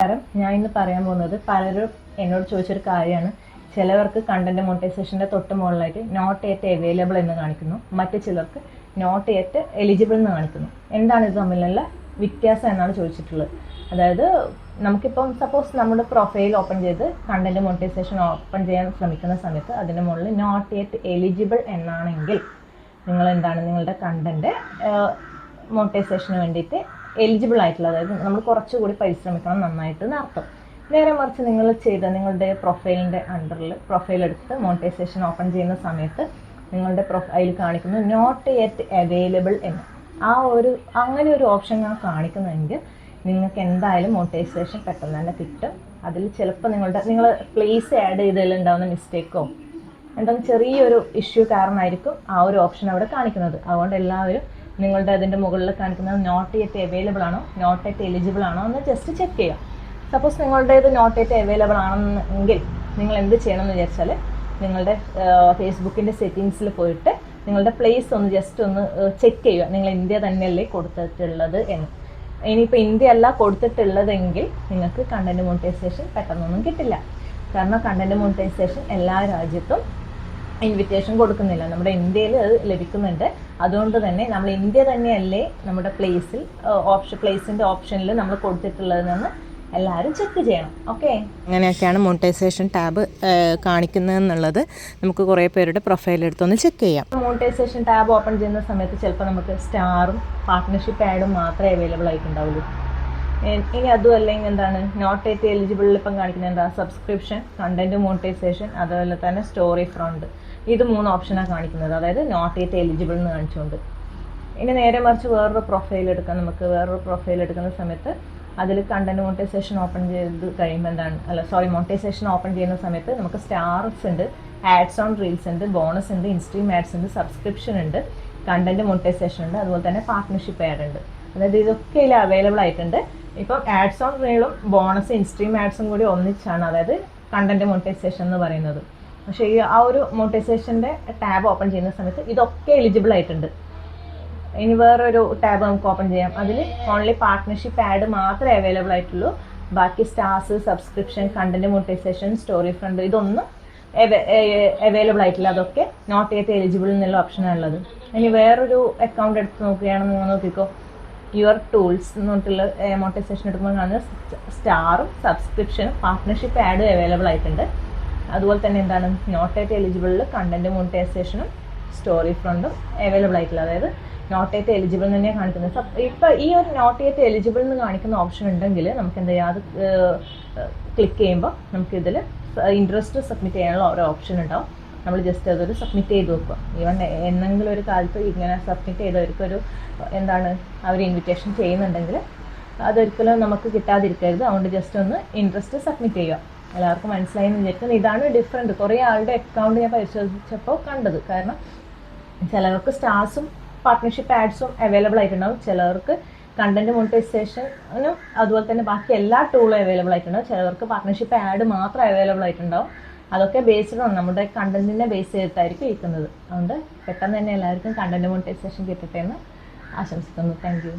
കാരണം ഞാൻ ഇന്ന് പറയാൻ പോകുന്നത് പലരും എന്നോട് ചോദിച്ചൊരു കാര്യമാണ്. ചിലവർക്ക് കണ്ടന്റ് മോണിറ്റൈസേഷന്റെ തൊട്ട് മുകളിലായിട്ട് നോട്ട് യെറ്റ് അവൈലബിൾ എന്ന് കാണിക്കുന്നു. മറ്റു ചിലർക്ക് നോട്ട് യെറ്റ് എലിജിബിൾ എന്ന് കാണിക്കുന്നു. എന്താണ് ഇത് തമ്മിലുള്ള വ്യത്യാസം എന്നാണ് ചോദിച്ചിട്ടുള്ളത്. അതായത് നമുക്കിപ്പം സപ്പോസ് നമ്മുടെ പ്രൊഫൈൽ ഓപ്പൺ ചെയ്ത് കണ്ടന്റ് മോണിറ്റൈസേഷൻ ഓപ്പൺ ചെയ്യാൻ ശ്രമിക്കുന്ന സമയത്ത് അതിന്റെ മുകളിൽ നോട്ട് യെറ്റ് എലിജിബിൾ എന്നാണെങ്കിൽ നിങ്ങൾ എന്താണ് നിങ്ങളുടെ കണ്ടന്റ് മോണിറ്റൈസേഷന് വേണ്ടിയിട്ട് എലിജിബിൾ ആയിട്ടുള്ള അതായത് നമ്മൾ കുറച്ചുകൂടി പരിശ്രമിക്കണം നന്നായിട്ട് എന്ന് അർത്ഥം. നേരെ മറിച്ച് നിങ്ങൾ ചെയ്ത നിങ്ങളുടെ പ്രൊഫൈലിന്റെ അണ്ടറിൽ പ്രൊഫൈൽ എടുത്ത് മോണിറ്റൈസേഷൻ ഓപ്പൺ ചെയ്യുന്ന സമയത്ത് നിങ്ങളുടെ പ്രൊഫൈൽ കാണിക്കുന്നത് നോട്ട് യെറ്റ് അവൈലബിൾ എന്ന്. ആ ഒരു അങ്ങനെ ഒരു ഓപ്ഷൻ ഞാൻ കാണിക്കുന്നെങ്കിൽ നിങ്ങൾക്ക് എന്തായാലും മോണിറ്റൈസേഷൻ പെട്ടെന്ന് തന്നെ കിട്ടും. അതിൽ ചിലപ്പോൾ നിങ്ങളുടെ നിങ്ങൾ പ്ലേസ് ആഡ് ചെയ്തതിൽ ഉണ്ടാകുന്ന മിസ്റ്റേക്കോ എന്തെങ്കിലും ചെറിയൊരു ഇഷ്യൂ കാരണമായിരിക്കും ആ ഒരു ഓപ്ഷൻ അവിടെ കാണിക്കുന്നത്. അതുകൊണ്ട് എല്ലാവരും നിങ്ങളുടെ അതിന്റെ മുകളിൽ കാണിക്കുന്നത് നോട്ട് യെറ്റ് അവൈലബിൾ ആണോ? നോട്ട് യെറ്റ് എലിജിബിൾ ആണോ? എന്ന് ജസ്റ്റ് ചെക്ക് ചെയ്യാം സപ്പോസ് നിങ്ങളുടേത് നോട്ട് യെറ്റ് അവൈലബിൾ ആണെന്നെങ്കിൽ നിങ്ങൾ എന്ത് ചെയ്യണം എന്ന് വിചാരിച്ചാൽ നിങ്ങളുടെ ഫേസ്ബുക്കിന്റെ സെറ്റിങ്സിൽ പോയിട്ട് നിങ്ങളുടെ പ്ലേസ് ഒന്ന് ജസ്റ്റ് ഒന്ന് ചെക്ക് ചെയ്യുക. നിങ്ങൾ ഇന്ത്യ തന്നെയല്ലേ കൊടുത്തിട്ടുള്ളത് എന്ന്. ഇനിയിപ്പോൾ ഇന്ത്യ അല്ല കൊടുത്തിട്ടുള്ളതെങ്കിൽ നിങ്ങൾക്ക് കണ്ടന്റ് മോണിറ്റൈസേഷൻ പെട്ടെന്നൊന്നും കിട്ടില്ല. കാരണം കണ്ടന്റ് മോണിറ്റൈസേഷൻ എല്ലാ രാജ്യത്തും ഇൻവിറ്റേഷൻ കൊടുക്കുന്നില്ല. നമ്മുടെ ഇന്ത്യയിൽ അത് ലഭിക്കുന്നുണ്ട്. അതുകൊണ്ട് തന്നെ നമ്മൾ ഇന്ത്യ തന്നെയല്ലേ നമ്മുടെ പ്ലേസിൽ ഓപ്ഷൻ പ്ലേസിന്റെ ഓപ്ഷനിൽ നമ്മൾ കൊടുത്തിട്ടുള്ളതെന്ന് എല്ലാവരും ചെക്ക് ചെയ്യണം. ഓക്കെ അങ്ങനെയൊക്കെയാണ് മോണിറ്റൈസേഷൻ ടാബ് കാണിക്കുന്നതെന്നുള്ളത്. നമുക്ക് കുറേ പേരുടെ പ്രൊഫൈൽ എടുത്തൊന്ന് ചെക്ക് ചെയ്യാം. മോണിറ്റൈസേഷൻ ടാബ് ഓപ്പൺ ചെയ്യുന്ന സമയത്ത് ചിലപ്പോൾ നമുക്ക് സ്റ്റാറും പാർട്ട്ണർഷിപ്പ് ആഡും മാത്രമേ അവൈലബിൾ ആയിട്ടുണ്ടാവുള്ളൂ. ഇനി അതും അല്ലെങ്കിൽ എന്താണ്? നോട്ട് എറ്റ് എലിജിബിളിൽ ഇപ്പം കാണിക്കുന്നത് എന്താ? സബ്സ്ക്രിപ്ഷൻ കണ്ടന്റ് മോണിറ്റൈസേഷൻ അതുപോലെ തന്നെ സ്റ്റോറി ഫ്രണ്ട് ഇത് മൂന്ന് ഓപ്ഷനാണ് കാണിക്കുന്നത്. അതായത് നോട്ട് ഇറ്റ് എലിജിബിൾ എന്ന് കാണിച്ചുകൊണ്ട്. ഇനി നേരെ മറിച്ച് വേറൊരു പ്രൊഫൈൽ എടുക്കാം. നമുക്ക് വേറൊരു പ്രൊഫൈൽ എടുക്കുന്ന സമയത്ത് അതിൽ കണ്ടന്റ് മോണിറ്റൈസേഷൻ ഓപ്പൺ ചെയ്ത് കഴിയുമ്പോൾ എന്താണ്? അല്ല സോറി മോണിറ്റൈസേഷൻ ഓപ്പൺ ചെയ്യുന്ന സമയത്ത് നമുക്ക് സ്റ്റാർസ് ഉണ്ട് ആഡ്സ് ഓൺ റീൽസ് ഉണ്ട് ബോണസ് ഉണ്ട് ഇൻസ്ട്രീം ആഡ്സ് ഉണ്ട് സബ്സ്ക്രിപ്ഷൻ ഉണ്ട് കണ്ടന്റ് മോണിറ്റൈസേഷൻ ഉണ്ട് അതുപോലെ തന്നെ പാർട്ട്ണർഷിപ്പ് ആഡ് ഉണ്ട്. അതായത് ഇതൊക്കെ ഇതിൽ അവൈലബിൾ ആയിട്ടുണ്ട്. ഇപ്പം ആഡ്സ് ഓൺ റീലും ബോണസ് ഇൻസ്ട്രീം ആഡ്സും കൂടി ഒന്നിച്ചാണ് അതായത് കണ്ടന്റ് മോണിറ്റൈസേഷൻ എന്ന് പറയുന്നത്. പക്ഷേ ഈ ആ ഒരു മോണിറ്റൈസേഷന്റെ ടാബ് ഓപ്പൺ ചെയ്യുന്ന സമയത്ത് ഇതൊക്കെ എലിജിബിൾ ആയിട്ടുണ്ട്. ഇനി വേറൊരു ടാബ് നമുക്ക് ഓപ്പൺ ചെയ്യാം. അതിൽ ഓൺലി പാർട്ട്ണർഷിപ്പ് ആഡ് മാത്രമേ അവൈലബിൾ ആയിട്ടുള്ളൂ. ബാക്കി stars subscription content monetisation story front ഇതൊന്നും അവൈലബിൾ ആയിട്ടില്ല. അതൊക്കെ നോട്ട് ചെയ്ത് എലിജിബിൾ എന്നുള്ള ഓപ്ഷനാണ് ഉള്ളത്. ഇനി വേറൊരു അക്കൗണ്ട് എടുത്ത് നോക്കുകയാണെന്ന് നിങ്ങൾ നോക്കിക്കോ. യുവർ ടൂൾസ് എന്ന് പറഞ്ഞിട്ടുള്ള മോണിറ്റൈസേഷൻ എടുക്കുമ്പോൾ കാണുന്നത് സ്റ്റാറും സബ്സ്ക്രിപ്ഷനും പാർട്ട്ണർഷിപ്പ് ആഡും അവൈലബിൾ ആയിട്ടുണ്ട്. അതുപോലെ തന്നെ എന്താണ് നോട്ട് യെറ്റ് എലിജിബിളിൽ കണ്ടന്റ് മോണിറ്റൈസേഷനും സ്റ്റോറി ഫ്രണ്ടും അവൈലബിൾ ആയിട്ടുള്ള അതായത് നോട്ട് എലിജിബിൾ എന്ന് തന്നെയാണ് കാണിക്കുന്നത്. ഇപ്പൊ ഈ ഒരു നോട്ട് എലിജിബിൾ എന്ന് കാണിക്കുന്ന ഓപ്ഷൻ ഉണ്ടെങ്കിൽ നമുക്ക് എന്താ ചെയ്യാം? അത് ക്ലിക്ക് ചെയ്യുമ്പോൾ നമുക്ക് ഇതിൽ ഇൻട്രസ്റ്റ് സബ്മിറ്റ് ചെയ്യാനുള്ള ഒരു ഓപ്ഷൻ ഉണ്ടാവും. നമ്മൾ ജസ്റ്റ് അതൊരു സബ്മിറ്റ് ചെയ്ത് വെക്കുക. ഈവൻ എന്തെങ്കിലും ഒരു കാലത്ത് ഇങ്ങനെ സബ്മിറ്റ് ചെയ്തവർക്ക് ഒരു എന്താണ് അവർ ഇൻവിറ്റേഷൻ ചെയ്യുന്നുണ്ടെങ്കിൽ അതൊരിക്കലും നമുക്ക് കിട്ടാതിരിക്കരുത്. അതുകൊണ്ട് ജസ്റ്റ് ഒന്ന് ഇൻട്രസ്റ്റ് സബ്മിറ്റ് ചെയ്യുക. എല്ലാവർക്കും മനസ്സിലായി എന്ന് ഇതാണ് ഡിഫറെന്റ് കുറേ ആളുടെ അക്കൗണ്ട് ഞാൻ പരിശോധിച്ചപ്പോൾ കണ്ടത്. കാരണം ചിലർക്ക് സ്റ്റാർസും പാർട്ട്ണർഷിപ്പ് ആഡ്സും അവൈലബിൾ ആയിട്ടുണ്ടാവും. ചിലർക്ക് കണ്ടന്റ് മോണിറ്റൈസേഷനും അതുപോലെ തന്നെ ബാക്കി എല്ലാ ടൂളും അവൈലബിൾ ആയിട്ടുണ്ടാവും. ചിലർക്ക് പാർട്ട്ണർഷിപ്പ് ആഡ് മാത്രം അവൈലബിൾ ആയിട്ടുണ്ടാവും. അതൊക്കെ ബേസ്ഡ് ആണ് നമ്മുടെ കണ്ടന്റിനെ ബേസ് ചെയ്തിട്ടായിരിക്കും ഇരിക്കുന്നത്. അതുകൊണ്ട് പെട്ടെന്ന് തന്നെ എല്ലാവർക്കും കണ്ടന്റ് മോണിറ്റൈസേഷൻ കിട്ടട്ടെ എന്ന് ആശംസിക്കുന്നു. താങ്ക്